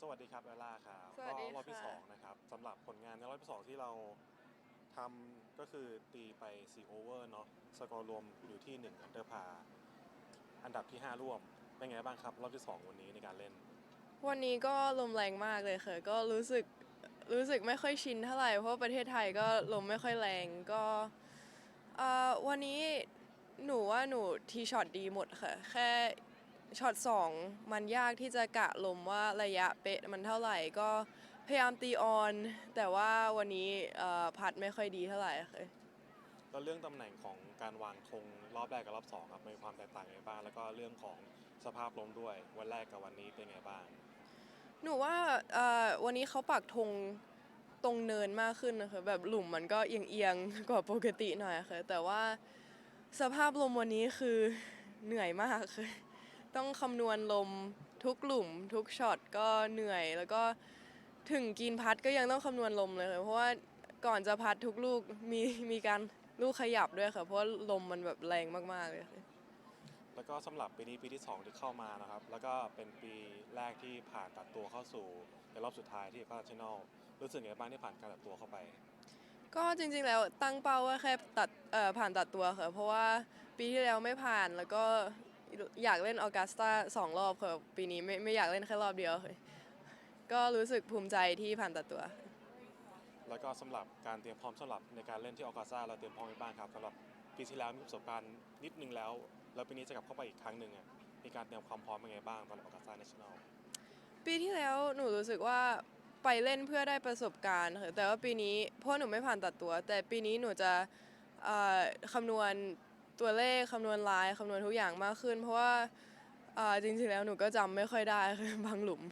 สวัสดีครับเอลล่าครับสวัสดีก็รอบที่ค่ะ สองนะครับสำหรับผลงานในรอบที่สองที่เราทำก็คือตีไป4โอเวอร์เนาะสกอร์รวมอยู่ที่1อันเดอร์พาอันดับที่ 5 ร่วม เป็นไงบ้างครับรอบที่ 2 วันนี้ในการเล่น วันนี้ก็ลมแรงมากเลยค่ะ ก็รู้สึกรู้สึกไม่ค่อยชินเท่าไหร่ เพราะว่าประเทศไทยก็ลมไม่ค่อยแรงก็เอ่อวันนี้หนูว่าหนูทีช็อตดีหมดค่ะ แค่ ช็อตสองมันยากที่จะกะลมว่าระยะเป๊ะมันเท่าไหร่ก็พยายามตีออน แต่ว่าวันนี้เอ่อพัดไม่ค่อยดีเท่าไหร่ค่ะแล้วเรื่องตำแหน่งของการวางธงรอบแรกกับรอบสองครับมีความแตกต่างยังไงบ้างแล้วก็เรื่องของสภาพลมด้วยวันแรกกับวันนี้เป็นไงบ้าง หนูว่าเอ่อวันนี้เขาปักธงตรงเนินมากขึ้นนะคะแบบหลุมมันก็เอียงๆกว่าปกติหน่อยค่ะแต่ว่าสภาพลมวันนี้คือเหนื่อยมากค่ะ ต้องคำนวณลมทุกหลุม ทุกช็อตก็เหนื่อย แล้วก็ถึงกินพัดก็ยังต้องคำนวณลมเลยค่ะเพราะว่าก่อนจะพัดทุกลูกมีมีการลูกขยับด้วยค่ะเพราะว่าลมมันแบบแรงมากๆเลยค่ะ แล้วก็สำหรับปีนี้ปีที่ 2 ที่เข้ามานะครับ แล้วก็เป็นปีแรกที่ผ่านตัดตัวเข้าสู่ในรอบสุดท้ายที่ก็ชแนลรู้สึกไงบ้างที่ผ่านการตัดตัวเข้าไป ก็จริงๆแล้วตั้งเป้าว่าแค่ตัดเอ่อผ่านตัดตัวค่ะเพราะว่าปีที่แล้วไม่ผ่านแล้วก็ อยากเล่นออกัสตาสองรอบค่ะปีนี้ไม่ไม่อยากเล่นแค่รอบเดียวค่ะก็รู้สึกภูมิใจที่ผ่านตัดตัว แล้วก็สำหรับการเตรียมพร้อมสำหรับในการเล่นที่ออกัสซาเราเตรียมพร้อมไปบ้างครับสำหรับปีที่แล้วมีประสบการณ์นิดนึงแล้ว แล้วปีนี้จะกลับเข้าไปอีกครั้งหนึ่งอะมีการเตรียมความพร้อมยังไงบ้างสำหรับออกัสซาเนชั่นแนลปีที่แล้วหนูรู้สึกว่าไปเล่นเพื่อได้ประสบการณ์ค่ะแต่ว่าปีนี้เพราะหนูไม่ผ่านตัดตัว แต่ปีนี้หนูจะเอ่อคำนวณ ตัวเลขคำนวณลายคำนวณทุกอย่างมากขึ้น เพราะว่าอ่อจริงๆแล้วหนูก็จำไม่ค่อยได้คือบางหลุม